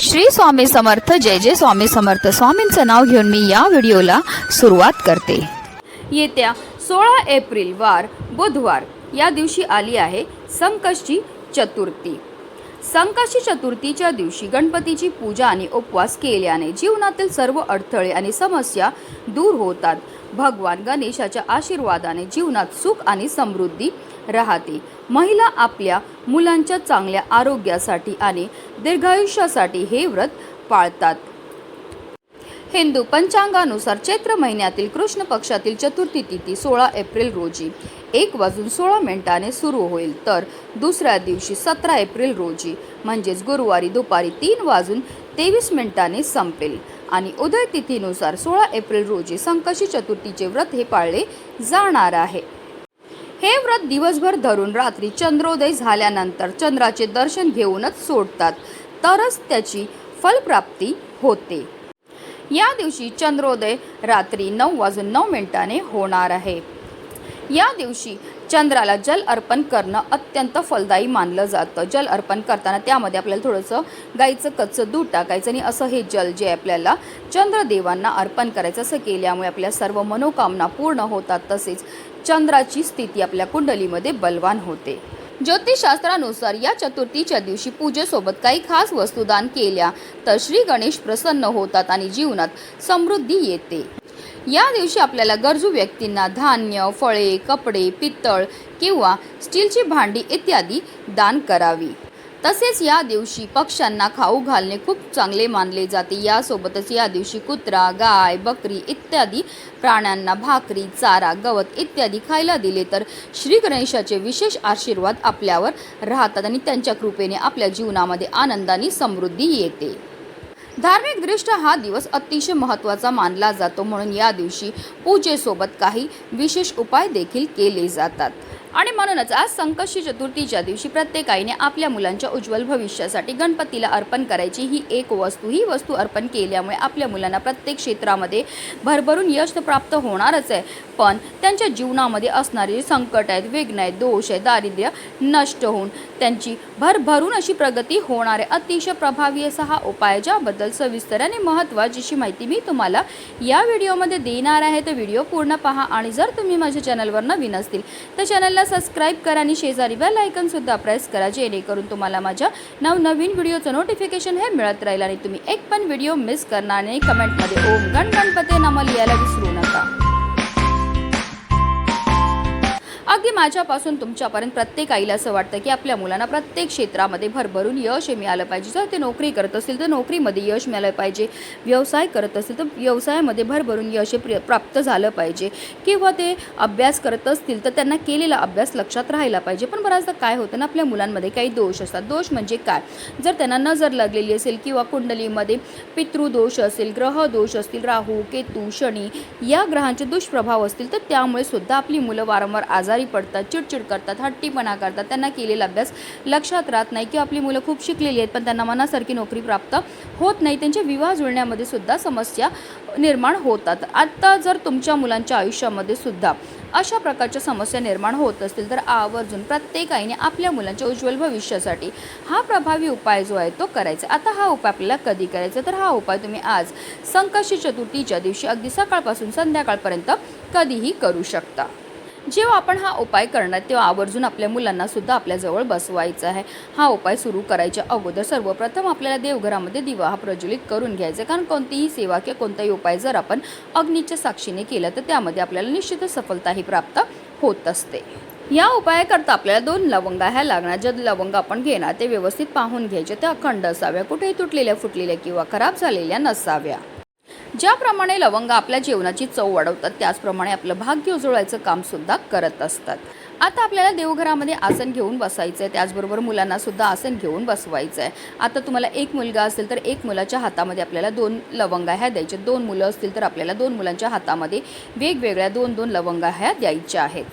श्री स्वामी समर्थ जय जय स्वामी समर्थ. स्वामींचं नाव घेऊन मी या व्हिडिओला सुरुवात करते. येत्या सोळा एप्रिल वार बुधवार या दिवशी आली आहे संकष्टी चतुर्थी. संकष्टी चतुर्थीच्या दिवशी गणपतीची पूजा आणि उपवास केल्याने जीवनातील सर्व अडथळे आणि समस्या दूर होतात. भगवान गणेशाच्या आशीर्वादाने जीवनात सुख आणि समृद्धी राहते. महिला आपल्या मुलांच्या चांगल्या आरोग्यासाठी आणि दीर्घायुष्यासाठी हे व्रत पाळतात. हिंदू पंचांगानुसार चैत्र महिन्यातील कृष्ण पक्षातील चतुर्थी तिथी सोळा एप्रिल रोजी. एक वाजून सोळा मिनिटाने सुरू होईल तर दुसऱ्या दिवशी सतरा एप्रिल रोजी म्हणजेच गुरुवारी दुपारी तीन वाजून तेवीस मिनिटाने संपेल. आणि उदय तिथीनुसार सोळा एप्रिल रोजी संकशी चतुर्थीचे व्रत हे पाळले जाणार आहे. हे व्रत दिवसभर धरून रात्री चंद्रोदय झाल्यानंतर चंद्राचे दर्शन घेऊनच सोडतात तरच त्याची फलप्राप्ती होते. या दिवशी चंद्रोदय रात्री नऊ वाजून नऊ मिनिटाने होणार आहे. या दिवशी चंद्राला जल अर्पण करणं अत्यंत फलदायी मानलं जातं. जल अर्पण करताना त्यामध्ये आपल्याला थोडंसं गाईचं कच्चं दूध टाकायचं आणि असं हे जल जे आपल्याला चंद्रदेवांना अर्पण करायचं असं केल्यामुळे आपल्या सर्व मनोकामना पूर्ण होतात. तसेच चंद्राची स्थिती आपल्या कुंडलीमध्ये बलवान होते. ज्योतिषशास्त्रानुसार या चतुर्थीच्या दिवशी पूजेसोबत काही खास वस्तू दान केल्या तर श्री गणेश प्रसन्न होतात आणि जीवनात समृद्धी येते. या दिवशी आपल्याला गरजू व्यक्तींना धान्य फळे कपडे पितळ किंवा स्टीलची भांडी इत्यादी दान करावी. तसेच या दिवशी पक्ष्यांना खाऊ घालणे खूप चांगले मानले जाते. यासोबतच या दिवशी कुत्रा गाय बकरी इत्यादी प्राण्यांना भाकरी चारा गवत इत्यादी खायला दिले. तर श्री गणेशाचे विशेष आशीर्वाद आपल्यावर राहतात आणि त्यांच्या कृपेने आपल्या जीवनामध्ये आनंदाने समृद्धी येते. धार्मिकदृष्ट्या हा दिवस अतिशय महत्त्वाचा मानला जातो. म्हणून या दिवशी पूजेसोबत काही विशेष उपाय देखील केले जातात. आणि म्हणूनच आज संकष्टी चतुर्थीच्या दिवशी प्रत्येक आईने आपल्या मुलांच्या उज्ज्वल भविष्यासाठी गणपतीला अर्पण करायची ही एक वस्तू. ही वस्तू अर्पण केल्यामुळे आपल्या मुलांना प्रत्येक क्षेत्रामध्ये भरभरून यश प्राप्त होणारच आहे. पण त्यांच्या जीवनामध्ये असणारे संकट आहेत विघ्न आहेत दोष आहे दारिद्र्य नष्ट होऊन त्यांची भरभरून अशी प्रगती होणार आहे. अतिशय प्रभावी असा हा उपाय ज्याबद्दल सविस्तर आणि महत्त्वाची माहिती मी तुम्हाला या व्हिडिओमध्ये देणार आहे. तर व्हिडिओ पूर्ण पहा आणि जर तुम्ही माझ्या चॅनलवर नवीन असतील तर चॅनलला सबस्क्राईब करा आणि शेजारी बेल आयकनसुद्धा प्रेस करा जेणेकरून तुम्हाला माझ्या नवनवीन व्हिडिओचं नोटिफिकेशन हे मिळत राहील आणि तुम्ही एक पण व्हिडिओ मिस करणार नाही. कमेंटमध्ये ओम गण गणपती नाम लिहायला विसरू नका. अगदी माझ्यापासून तुमच्यापर्यंत प्रत्येक आईला असं वाटतं की आपल्या मुलांना प्रत्येक क्षेत्रामध्ये भरभरून यश हे मिळालं पाहिजे. जर ते नोकरी करत असतील तर नोकरीमध्ये यश मिळालं पाहिजे. व्यवसाय करत असतील तर व्यवसायामध्ये भरभरून यश हे प्र- प्राप्त झालं पाहिजे. किंवा ते अभ्यास करत असतील तर त्यांना केलेला अभ्यास लक्षात राहायला पाहिजे. पण बऱ्याचदा काय होतं ना आपल्या मुलांमध्ये काही दोष असतात. दोष म्हणजे काय? जर त्यांना नजर लागलेली असेल किंवा कुंडलीमध्ये पितृदोष असेल ग्रह दोष असतील राहू केतू शनी या ग्रहांचे दुष्प्रभाव असतील तर त्यामुळे सुद्धा आपली मुलं वारंवार आजारी पडतात चिडचिड करतात हट्टीपणा करतात त्यांना केलेला अभ्यास लक्षात राहत नाही किंवा आपली मुलं खूप शिकलेली आहेत पण त्यांना मनासारखी नोकरी प्राप्त होत नाही. त्यांचे विवाह जुळण्यामध्ये सुद्धा समस्या निर्माण होतात. आता जर तुमच्या मुलांच्या आयुष्यामध्ये सुद्धा अशा प्रकारच्या समस्या निर्माण होत असतील तर आवर्जून प्रत्येक आईने आपल्या मुलांच्या उज्ज्वल भविष्यासाठी हा प्रभावी उपाय जो आहे तो करायचा. आता हा उपाय आपल्याला कधी करायचा? तर हा उपाय तुम्ही आज संकष्टी चतुर्थीच्या दिवशी अगदी सकाळपासून संध्याकाळपर्यंत कधीही करू शकता. जेव्हा आपण हा उपाय करणार तेव्हा आवर्जून आपल्या मुलांना सुद्धा आपल्याजवळ बसवायचा आहे. हा उपाय सुरू करायच्या अगोदर सर्वप्रथम आपल्याला देवघरामध्ये दिवा हा प्रज्वलित करून घ्यायचा कारण कोणतीही सेवा किंवा कोणताही उपाय जर आपण अग्नीच्या साक्षीने केला तर त्यामध्ये आपल्याला निश्चितच सफलताही प्राप्त होत असते. या उपायाकरता आपल्याला दोन लवंगा ह्या लागणार. ज्या लवंगा आपण घेणार ते व्यवस्थित पाहून घ्यायचे. त्या अखंड असाव्या कुठेही तुटलेल्या फुटलेल्या किंवा खराब झालेल्या नसाव्या. ज्याप्रमाणे लवंग आपल्या जेवणाची चव वाढवतात त्याचप्रमाणे आपलं भाग्य उजळवायचं काम सुद्धा करत असतात. आता आपल्याला देवघरामध्ये आसन घेऊन बसायचं आहे त्याचबरोबर मुलांना सुद्धा आसन घेऊन बसवायचं आहे आता तुम्हाला एक मुलगा असेल तर एक मुलाच्या हातामध्ये आपल्याला दोन लवंगा ह्या द्यायच्या. दोन मुलं असतील तर आपल्याला दोन मुलांच्या हातामध्ये वेगवेगळ्या दोन दोन लवंगा ह्या द्यायच्या आहेत.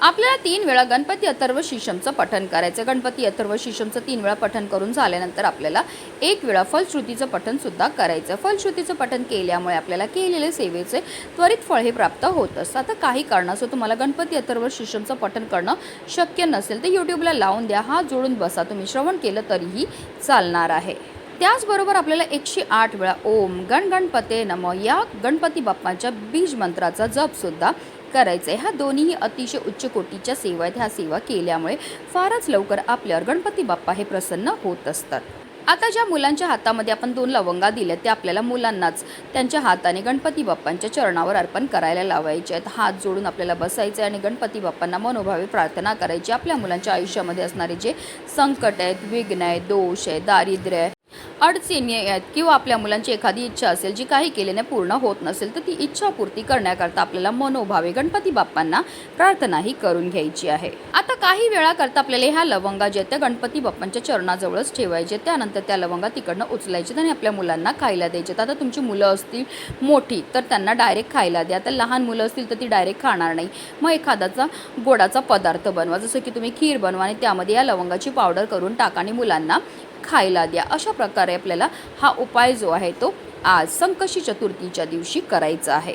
आपल्याला तीन वेळा गणपती अथर्व शिशमचं पठण करायचं. गणपती अथर्व शिशमचं तीन वेळा पठण करून झाल्यानंतर आपल्याला एक वेळा फलश्रुतीचं पठनसुद्धा करायचं. फलश्रुतीचं पठण केल्यामुळे आपल्याला केलेले सेवेचे त्वरित फळ हे प्राप्त होत असतं. आता काही कारणास्तव तुम्हाला गणपती अथर्व शिशमचं पठण करणं शक्य नसेल तर यूट्यूबला लावून द्या. हा जोडून बसा. तुम्ही श्रवण केलं तरीही चालणार आहे. त्याचबरोबर आपल्याला एकशे आठ वेळा ओम गण गणपते नम या गणपती बाप्पांच्या बीज मंत्राचा जपसुद्धा करायचं आहे ह्या दोन्हीही अतिशय उच्च कोटीच्या सेवा आहेत. ह्या सेवा केल्यामुळे फारच लवकर आपल्यावर गणपती बाप्पा हे प्रसन्न होत असतात. आता ज्या मुलांच्या हातामध्ये आपण दोन लवंगा दिल्या त्या आपल्याला मुलांनाच त्यांच्या हाताने गणपती बाप्पांच्या चरणावर अर्पण करायला लावायचे आहेत. हात जोडून आपल्याला बसायचे आणि गणपती बाप्पांना मनोभावे प्रार्थना करायची आपल्या मुलांच्या आयुष्यामध्ये असणारे जे संकट आहेत विघ्न आहे दोष आहे दारिद्र्य आहे अडचणी आहेत किंवा आपल्या मुलांची एखादी इच्छा असेल जी काही केल्याने पूर्ण होत नसेल तर ती इच्छापूर्ती करण्याकरता आपल्याला मनोभावे गणपती बाप्पांना प्रार्थनाही करून घ्यायची आहे. आता काही वेळाकरता आपल्याला ह्या लवंगा ज्या त्या गणपती बाप्पांच्या चरणाजवळच ठेवायचे त्यानंतर त्या लवंगा तिकडनं उचलायचे आणि आपल्या मुलांना खायला द्यायचे आता तुमची मुलं असतील मोठी तर त्यांना डायरेक्ट खायला द्या. तर लहान मुलं असतील तर ती डायरेक्ट खाणार नाही. मग एखादाचा गोडाचा पदार्थ बनवा. जसं की तुम्ही खीर बनवा आणि त्यामध्ये या लवंगाची पावडर करून टाका आणि मुलांना खायला द्या. अशा प्रकारे आपल्याला हा उपाय जो आहे तो आज संकशी चतुर्थीच्या दिवशी करायचा आहे.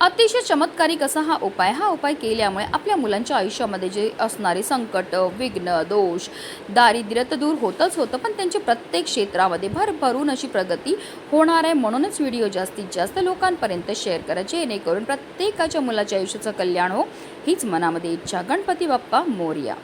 अतिशय चमत्कारिक असा हा उपाय. हा उपाय केल्यामुळे आपल्या मुलांच्या आयुष्यामध्ये जे असणारे संकट विघ्न दोष दारिद्र्य तर दूर होतच होतं पण त्यांच्या प्रत्येक क्षेत्रामध्ये भरभरून अशी प्रगती होणार आहे म्हणूनच व्हिडिओ जास्तीत जास्त लोकांपर्यंत शेअर करा जेणेकरून प्रत्येकाच्या मुलाच्या आयुष्याचं कल्याण हो. हीच मनामध्ये इच्छा. गणपती बाप्पा मोर्या.